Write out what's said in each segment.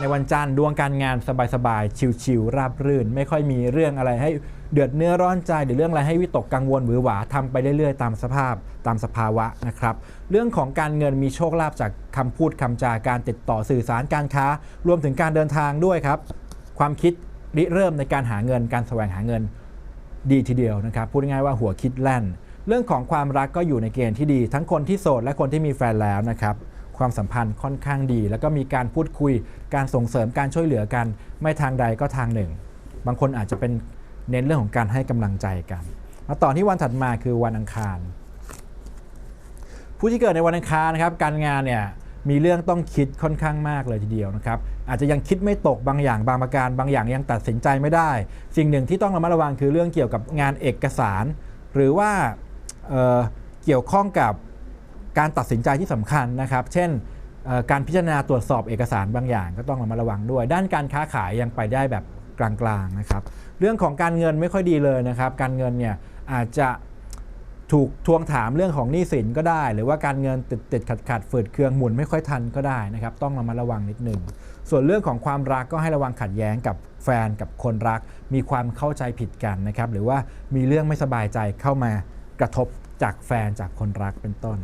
ในวันจันทร์ดวงการงานสบายๆ ชิวๆ ราบรื่น ไม่ค่อยมีเรื่องอะไรให้เดือดเนื้อร้อนใจหรือเรื่องอะไรให้วิตกกังวลหรือหวาทำไปเรื่อยๆ ตามสภาพตามสภาวะนะครับ เรื่องของการเงินมีโชคลาภจากคำพูดคำจาการติดต่อสื่อสารการค้า รวมถึงการเดินทางด้วยครับ ความคิดริเริ่มในการหาเงินการแสวงหาเงินดีทีเดียวนะครับพูดง่ายๆว่าหัวคิดแล่น เรื่องของความรักก็อยู่ในเกณฑ์ที่ดี ทั้งคนที่โสดและคนที่มีแฟนแล้วนะครับ ความสัมพันธ์ค่อนข้างดี แล้วก็มีการพูดคุยการส่งเสริมการช่วยเหลือกัน ไม่ทางใดก็ทางหนึ่ง บางคนอาจจะเป็นเน้นเรื่องของการให้กำลังใจกันมาต่อที่วันถัดมาคือวันอังคาร ผู้ที่เกิดในวันอังคารนะครับการงานเนี่ยมีเรื่องต้องคิดค่อนข้างมากเลยทีเดียวนะครับ อาจจะยังคิดไม่ตกบางอย่างบางประการ บางอย่างยังตัดสินใจไม่ได้ สิ่งหนึ่งที่ต้องระมัดระวังคือเรื่องเกี่ยวกับงานเอกสาร หรือว่าเเกี่ยวข้องกับ การตัดสินใจที่สำคัญนะครับ เช่นการพิจารณาตรวจสอบเอกสารบางอย่างก็ต้องระมัดระวังด้วย ด้านการค้าขายยังไปได้แบบกลางๆนะครับ เรื่องของการเงินไม่ค่อยดีเลยนะครับ การเงินเนี่ยอาจจะถูกทวงถามเรื่องของหนี้สินก็ได้ หรือว่าการเงินติดติดขัดขัดฝืดเคืองหมุนไม่ค่อยทันก็ได้นะครับ ต้องระมัดระวังนิดหนึ่ง ส่วนเรื่องของความรักก็ให้ระวังขัดแย้งกับแฟนกับคนรัก มีความเข้าใจผิดกันนะครับ หรือว่ามีเรื่องไม่สบายใจเข้ามากระทบจากแฟนจากคนรักเป็นต้น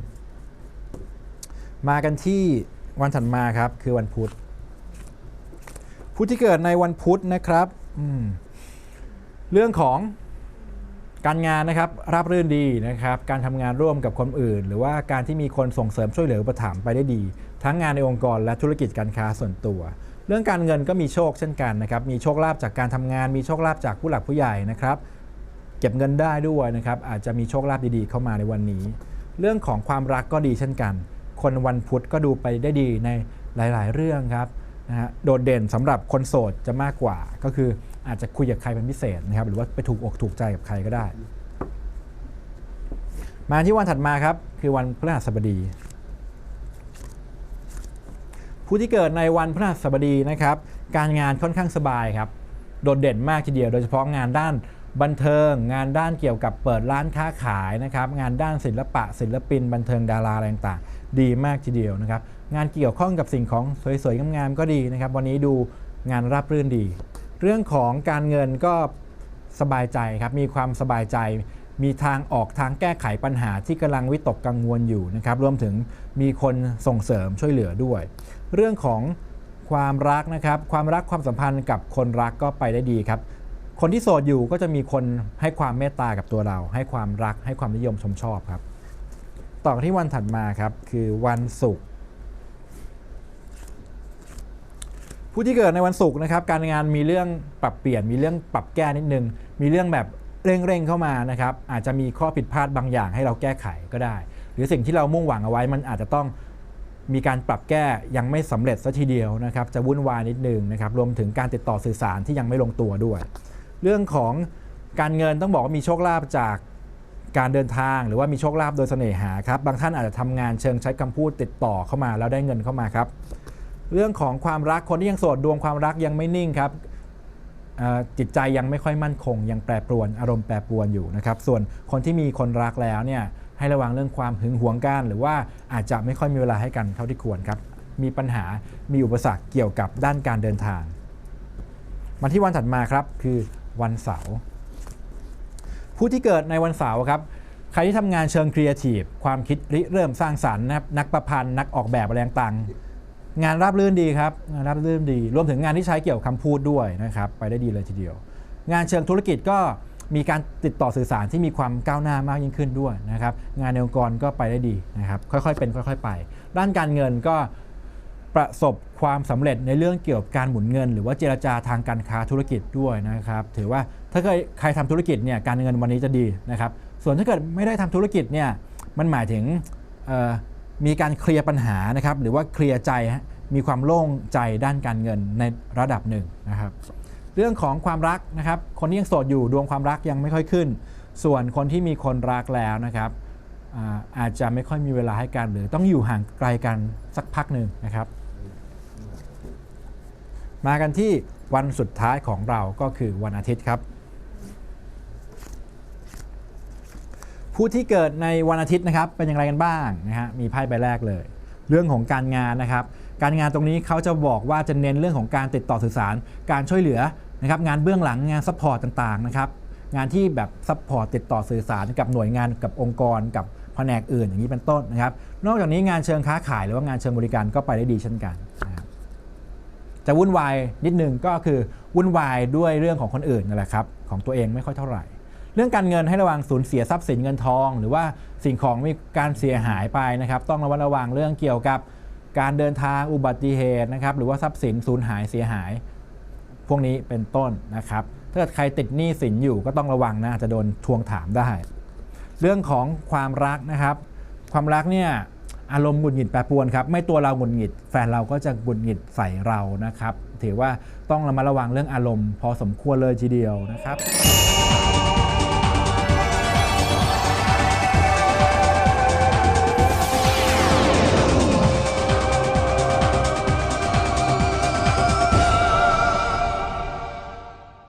มากันที่วันถัดมาครับคือวันพุธผู้ที่เกิดในวันพุธนะครับเรื่องของการงานนะครับราบรื่นดีนะครับ การทำงานร่วมกับคนอื่น หรือว่าการที่มีคนส่งเสริมช่วยเหลืออุปถัมภ์ไปได้ดี ทั้งงานในองค์กรและธุรกิจการค้าส่วนตัว เรื่องการเงินก็มีโชคเช่นกันนะครับมีโชคลาภจากการทำงาน มีโชคลาภจากผู้หลักผู้ใหญ่นะครับ เก็บเงินได้ด้วยนะครับอาจจะมีโชคลาภดีๆเข้ามาในวันนี้ เรื่องของความรักก็ดีเช่นกัน คนวันพุธก็ดูไปได้ดีในหลาย ๆ เรื่องครับนะฮะโดดเด่นสำหรับคนโสดจะมากกว่า ก็คืออาจจะคุยกับใครเป็นพิเศษนะครับ หรือว่าไปถูกอกถูกใจกับใครก็ได้ มาที่วันถัดมาครับ คือวันพฤหัสบดี ผู้ที่เกิดในวันพฤหัสบดีนะครับ การงานค่อนข้างสบายครับ โดดเด่นมากทีเดียว โดยเฉพาะงานด้าน บันเทิงงานด้านเกี่ยวกับเปิดร้านค้าขายนะครับ งานด้านศิลปะ ศิลปิน บันเทิงดาราอะไรต่างๆดีมากทีเดียวนะครับ งานเกี่ยวข้องกับสิ่งของสวยๆงามๆก็ดีนะครับ วันนี้ดูงานราบรื่นดี เรื่องของการเงินก็สบายใจครับมีความสบายใจ มีทางออกทางแก้ไขปัญหาที่กำลังวิตกกังวลอยู่นะครับ รวมถึงมีคนส่งเสริมช่วยเหลือด้วย เรื่องของความรักนะครับ ความรักความสัมพันธ์กับคนรักก็ไปได้ดีครับ คนที่โสดอยู่ก็จะมีคนให้ความเมตตากับตัวเรา ให้ความรักให้ความนิยมชมชอบครับ ต่อที่วันถัดมาครับคือวันศุกร์ผู้ที่เกิดในวันศุกร์นะครับ การงานมีเรื่องปรับเปลี่ยน มีเรื่องปรับแก้นิดนึง มีเรื่องแบบเร่งๆเข้ามานะครับ อาจจะมีข้อผิดพลาดบางอย่างให้เราแก้ไขก็ได้ หรือสิ่งที่เรามุ่งหวังเอาไว้มันอาจจะต้องมีการปรับแก้ยังไม่สำเร็จซะทีเดียวนะครับ จะวุ่นวายนิดนึงนะครับ รวมถึงการติดต่อสื่อสารที่ยังไม่ลงตัวด้วย เรื่องของการเงินต้องบอกว่ามีโชคลาภจากการเดินทาง หรือว่ามีโชคลาภโดยเสน่หาครับบางท่านอาจจะทำงานเชิงใช้คำพูดติดต่อเข้ามาแล้วได้เงินเข้ามาครับ เรื่องของความรักคนที่ยังโสดดวงความรักยังไม่นิ่งครับจิตใจยังไม่ค่อยมั่นคง ยังแปรปรวนอารมณ์แปรปรวนอยู่นะครับ ส่วนคนที่มีคนรักแล้วเนี่ยให้ระวังเรื่องความหึงหวงกัน หรือว่าอาจจะไม่ค่อยมีเวลาให้กันเท่าที่ควรครับ มีปัญหามีอุปสรรคเกี่ยวกับด้านการเดินทางมาที่วันถัดมาครับคือ วันเสาร์ผู้ที่เกิดในวันเสาร์ครับใครที่ทำงานเชิงครีเอทีฟความคิดริเริ่มสร้างสรรค์นะครับนักประพันธ์นักออกแบบอะไรต่างงานราบรื่นดีครับงานราบรื่นดี รวมถึงงานที่ใช้เกี่ยวกับคำพูดด้วยนะครับ ไปได้ดีเลยทีเดียว งานเชิงธุรกิจก็มีการติดต่อสื่อสารที่มีความก้าวหน้ามากยิ่งขึ้นด้วยนะครับ งานในองค์กรก็ไปได้ดีนะครับ ค่อยๆเป็น ค่อย ๆ ไป ด้านการเงินก็ ประสบความสำเร็จในเรื่องเกี่ยวกับการหมุนเงิน หรือว่าเจรจาทางการค้าธุรกิจด้วยนะครับถือว่าถ้าเคยใครทำธุรกิจเนี่ยการเงินวันนี้จะดีนะครับส่วนถ้าเกิดไม่ได้ทำธุรกิจเนี่ยมันหมายถึงมีการเคลียร์ปัญหานะครับหรือว่าเคลียร์ใจมีความโล่งใจด้านการเงินในระดับหนึ่งนะครับเรื่องของความรักนะครับคนที่ยังโสดอยู่ดวงความรักยังไม่ค่อยขึ้น ส่วนคนที่มีคนรักแล้วนะครับอาอาจจะไม่ค่อยมีเวลาให้กันหรือต้องอยู่ห่างไกลกันสักพักหนึ่งนะครับ มากันที่วันสุดท้ายของเราก็คือวันอาทิตย์ครับ ผู้ที่เกิดในวันอาทิตย์นะครับเป็นอย่างไรกันบ้างนะฮะมีไพ่ใบแรกเลย เรื่องของการงานนะครับ การงานตรงนี้เขาจะบอกว่าจะเน้นเรื่องของการติดต่อสื่อสาร การช่วยเหลือนะครับงานเบื้องหลังงานซัพพอร์ตต่างๆนะครับงานที่แบบซัพพอร์ตติดต่อสื่อสารกับหน่วยงานกับองค์กรกับแผนกอื่นอย่างนี้เป็นต้นนะครับ นอกจากนี้งานเชิงค้าขายหรือว่างานเชิงบริการก็ไปได้ดีเช่นกันนะ จะวุ่นวายนิดนึงก็คือวุ่นวายด้วยเรื่องของคนอื่นนั่นแหละครับของตัวเองไม่ค่อยเท่าไหร่ เรื่องการเงินให้ระวังสูญเสียทรัพย์สินเงินทอง หรือว่าสิ่งของมีการเสียหายไปนะครับต้องระมัดระวังเรื่องเกี่ยวกับการเดินทางอุบัติเหตุนะครับหรือว่าทรัพย์สินสูญหายเสียหาย พวกนี้เป็นต้นนะครับถ้าเกิดใครติดหนี้สินอยู่ก็ต้องระวังนะอาจจะโดนทวงถามได้ เรื่องของความรักนะครับ ความรักเนี่ย อารมณ์หงุดหงิดแปรปรวนครับไม่ตัวเราหงุดหงิด แฟนเราก็จะหงุดหงิดใส่เรานะครับ ถือว่าต้องระมัดระวังเรื่องอารมณ์พอสมควรเลยทีเดียวนะครับ